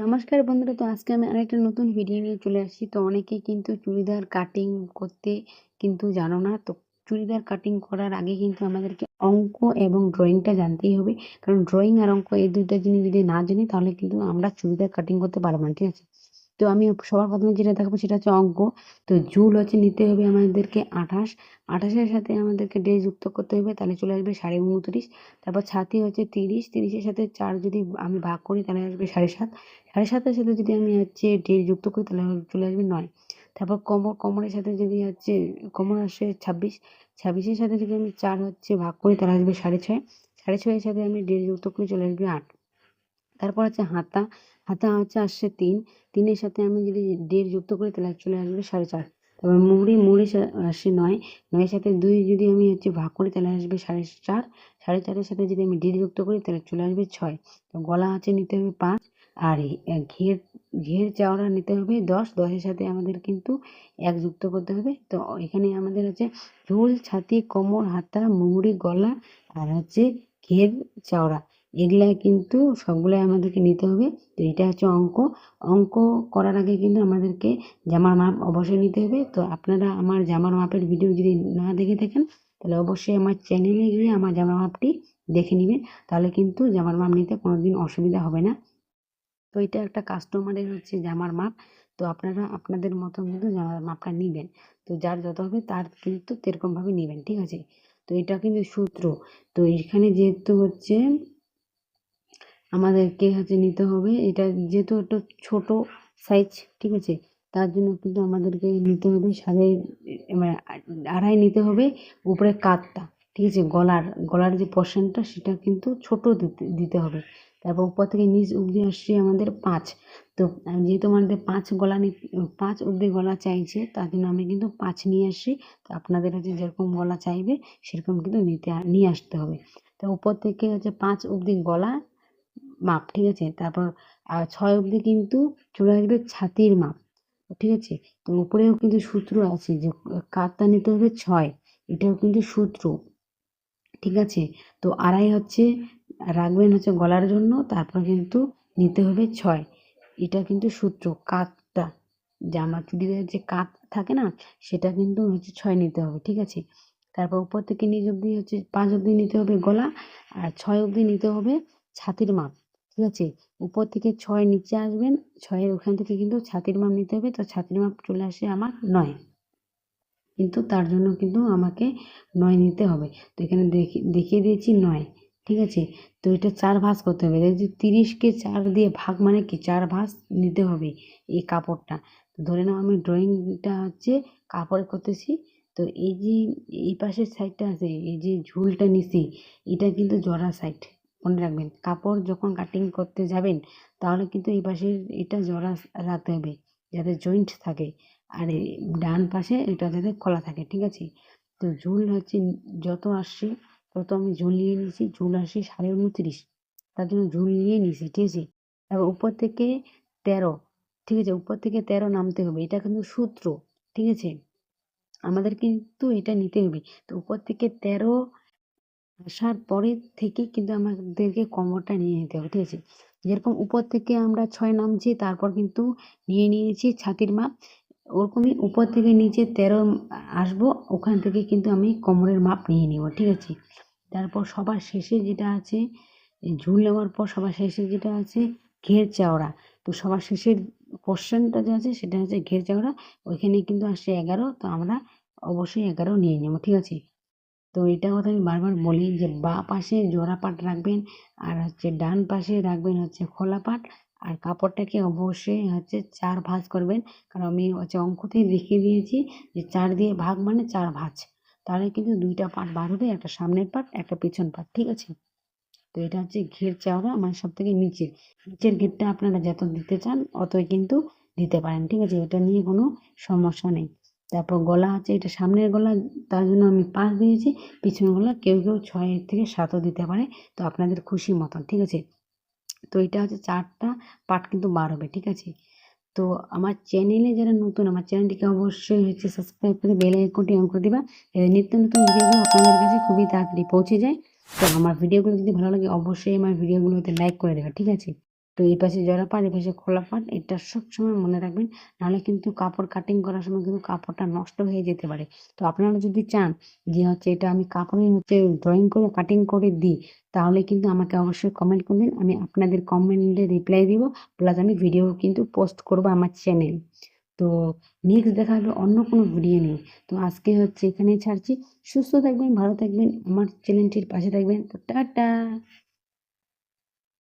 নমস্কার বন্ধুরা, তো আজকে আমি আরেকটা নতুন ভিডিও নিয়ে চলে আসছি। তো অনেকে কিন্তু চুড়িদার কাটিং করতে কিন্তু জানো না, তো চুড়িদার কাটিং করার আগে কিন্তু আমাদেরকে অঙ্ক এবং ড্রয়িংটা জানতেই হবে। কারণ ড্রয়িং আর অঙ্ক এই দুইটা জিনিস যদি না জানি, তাহলে কিন্তু আমরা চুড়িদার কাটিং করতে পারব না, ঠিক আছে? তো আমি সবার প্রথমে যেটা দেখাবো সেটা হচ্ছে অঙ্ক। তো জুল হচ্ছে নিতে হবে আমাদেরকে আঠাশ। আঠাশের সাথে আমাদেরকে ডে যুক্ত করতে হবে তাহলে চলে আসবে সাড়ে উনত্রিশ। তারপর ছাতি হচ্ছে তিরিশ। তিরিশের সাথে চার যদি আমি ভাগ করি তাহলে আসবে সাড়ে সাত। সাড়ে সাতের সাথে যদি আমি হচ্ছে ডে যুক্ত করি তাহলে চলে আসবে নয়। তারপর কোমর কোমরের সাথে যদি হচ্ছে কোমর আসে ছাব্বিশ। ছাব্বিশের সাথে যদি আমি চার হচ্ছে ভাগ করি তাহলে আসবে সাড়ে ছয়। সাড়ে ছয়ের সাথে আমি ডে যুক্ত করি চলে আসবে আট। তারপর হচ্ছে হাতা। হাতা হচ্ছে আসছে তিন, তিনের সাথে আমি যদি দেড় যুক্ত করি তাহলে চলে আসবে সাড়ে চার। তারপর মুড়ি মুড়ি আসছে নয়, নয়ের সাথে দুই যদি আমি হচ্ছে ভাগ করি তাহলে আসবে সাড়ে চার, সাড়ে চারের সাথে যদি আমি দেড় যুক্ত করি তাহলে চলে আসবে ছয়। তো গলা হচ্ছে নিতে হবে পাঁচ, আর ঘের ঘের চাওড়া নিতে হবে দশ, দশের সাথে আমাদের কিন্তু এক যুক্ত করতে হবে। তো এখানে আমাদের হচ্ছে ঝোল ছাতি, কোমর, হাতা, মুড়ি, গলা, আর হচ্ছে ঘের চাওড়া। এগুলা কিন্তু সবগুলাই আমাদেরকে নিতে হবে। তো এটা হচ্ছে অঙ্ক। অঙ্ক করার আগে কিন্তু আমাদেরকে জামার মাপ অবশ্যই নিতে হবে। তো আপনারা আমার জামার মাপের ভিডিও যদি না দেখে থাকেন, তাহলে অবশ্যই আমার চ্যানেলে গিয়ে আমার জামার মাপটি দেখে নেবেন। তাহলে কিন্তু জামার মাপ নিতে কোনো দিন অসুবিধা হবে না। তো এটা একটা কাস্টমারের হচ্ছে জামার মাপ। তো আপনারা আপনাদের মতো কিন্তু জামার মাপটা নেবেন। তো যার যত হবে তার কিন্তু সেরকমভাবে নেবেন, ঠিক আছে? তো এটা কিন্তু সূত্র। তো এখানে যেহেতু হচ্ছে আমাদেরকে হচ্ছে নিতে হবে। এটা যেহেতু একটু ছোট সাইজ ঠিক আছে? তার জন্য কিন্তু আমাদেরকে নিতে হবে সাড়ে মানে আড়াই নিতে হবে উপরে কাতটা, ঠিক আছে? গলার গলার যে পোর্শনটা সেটা কিন্তু ছোট দিতে দিতে হবে। তারপর উপর থেকে নিচ অবধি আসছে আমাদের পাঁচ। তো যেহেতু আমাদের পাঁচ গলা পাঁচ অবধি গলা চাইছে, তার জন্য আমি কিন্তু পাঁচ নিয়ে আসি তো আপনাদের হচ্ছে যেরকম গলা চাইবে, সেরকম কিন্তু নিতে, নিয়ে আসতে হবে। তো উপর থেকে হচ্ছে পাঁচ অবধি গলা মাপ, ঠিক আছে? তারপর ছয় অবধি কিন্তু চলে আসবে ছাতির মাপ, ঠিক আছে? তো উপরেও কিন্তু সূত্র আছে যে কাতটা নিতে হবে ছয়, এটাও কিন্তু সূত্র, ঠিক আছে? তো আড়াই হচ্ছে, রাখবেন হচ্ছে গলার জন্য, তারপর কিন্তু নিতে হবে ছয়, এটা কিন্তু সূত্র, কাতটা জামা চুড়িদারের যে কাত থাকে না, সেটা কিন্তু হচ্ছে ছয় নিতে হবে, ঠিক আছে? তারপর উপর থেকে নিচ অবধি হচ্ছে, পাঁচ অবধি নিতে হবে গলা, আর ছয় অবধি নিতে হবে ছাতির মাপ ঠিক আছে? উপর থেকে ছয় নিচে আসবেন, ছয়ের ওখান থেকে কিন্তু ছাতির মাপ নিতে হবে। তো ছাতির মাপ চলে আসে আমার নয়। কিন্তু তার জন্য কিন্তু আমাকে নয় নিতে হবে। তো এখানে দেখিয়ে দিয়েছি নয়। ঠিক আছে? তো এটা চার ভাঁজ করতে হবে। দেখছি তিরিশকে চার দিয়ে ভাগ মানে কি? চার ভাঁজ নিতে হবে এই কাপড়টা। ধরে নাও আমি ড্রয়িংটা হচ্ছে কাপড় করতেছি। তো এই যে এই পাশের সাইডটা আছে, এই যে ঝুলটা নিছি, এটা কিন্তু জরা সাইড মনে রাখবেন। কাপড় যখন কাটিং করতে যাবেন, তাহলে কিন্তু এই পাশে এটা জোড়া রাখতে হবে, যাতে জয়েন্ট থাকে। আর ডান পাশে এটা যাতে খোলা থাকে, ঠিক আছে? তো ঝুল হচ্ছে যত আসছে, তত আমি ঝুল নিয়ে নিয়েছি ঝুল আসছে সাড়ে উনত্রিশ। তার জন্য ঝুল নিয়ে নিয়েছি, ঠিক আছে? তারপর উপর থেকে তেরো, ঠিক আছে? উপর থেকে তেরো নামতে হবে, এটা কিন্তু সূত্র, ঠিক আছে? আমাদের কিন্তু এটা নিতে হবে। তো উপর থেকে তেরো আসার পরের থেকে কিন্তু আমাদেরকে কোমরটা নিয়ে নিতে হবে, ঠিক আছে? যেরকম উপর থেকে আমরা ছয় নামছি, তারপর কিন্তু নিয়ে নিয়েছি ছাতির মাপ। ওরকমই উপর থেকে নিচে তেরো আসব, ওখান থেকে কিন্তু আমি কোমরের মাপ নিয়ে নিব, ঠিক আছে? তারপর সবার শেষে যেটা আছে ঝুল নেওয়ার পর সবার শেষে যেটা আছে, ঘের চাওড়া। তো সবার শেষের পোর্শনটা যে আছে, সেটা হচ্ছে ঘের চাওড়া। ওইখানে কিন্তু আসছে এগারো, তো আমরা অবশ্যই এগারো নিয়ে নেব, ঠিক আছে? তো এটা কথা আমি বারবার বলি যে বা পাশে জোড়া পাট রাখবেন আর হচ্ছে ডান পাশে রাখবেন হচ্ছে খোলা পাট আর কাপড়টাকে অবশ্যই হচ্ছে চার ভাঁজ করবেন। কারণ আমি হচ্ছে অঙ্কতেই দেখিয়ে দিয়েছি যে চার দিয়ে ভাগ মানে চার ভাঁজ। তাহলে কিন্তু দুইটা পাট বার হবে একটা সামনের পাট, একটা পিছন পাট, ঠিক আছে? তো এটা হচ্ছে ঘের চাওড়া মানে সব থেকে নিচের। নিচের ঘেরটা আপনারা যত দিতে চান অতই কিন্তু দিতে পারেন, ঠিক আছে? এটা নিয়ে কোনো সমস্যা নেই। তারপর গলা আছে, এটা সামনের গলা, তার জন্য আমি পাঁচ দিয়েছি, পিছনের গলা কেউ কেউ ছয়ের থেকে সাতও দিতে পারে, তো আপনাদের খুশি মতন, ঠিক আছে? তো এটা হচ্ছে চারটা পার্ট কিন্তু বার হবে ঠিক আছে? তো আমার চ্যানেলে যারা নতুন, আমার চ্যানেলটিকে অবশ্যই হচ্ছে সাবস্ক্রাইব করে বেল আইকনটি অন করে দিবা নিত্য নতুন ভিডিওগুলো আপনাদের কাছে খুবই তাড়াতাড়ি পৌঁছে যায়। তো আমার ভিডিওগুলো যদি ভালো লাগে, অবশ্যই আমার ভিডিওগুলোতে লাইক করে দেবে, ঠিক আছে? তো এই পাশে জড়া পাট এই পাশে খোলা পাট এটা সবসময় মনে রাখবেন। নাহলে কিন্তু কাপড় কাটিং করার সময় কিন্তু কাপড়টা নষ্ট হয়ে যেতে পারে। তো আপনারা যদি চান যে হচ্ছে এটা আমি কাপড়ে হচ্ছে ড্রয়িং করে কাটিং করে দিই, তাহলে কিন্তু আমাকে অবশ্যই কমেন্ট করবেন। আমি আপনাদের কমেন্টে রিপ্লাই দিব প্লাস আমি ভিডিও কিন্তু পোস্ট করব আমার চ্যানেল তো নেক্সট দেখা হবে অন্য কোনো ভিডিও নিয়ে। তো আজকে হচ্ছে এখানেই ছাড়ছি। সুস্থ থাকবেন, ভালো থাকবেন, আমার চ্যানেলটির পাশে থাকবেন। তো টাটা!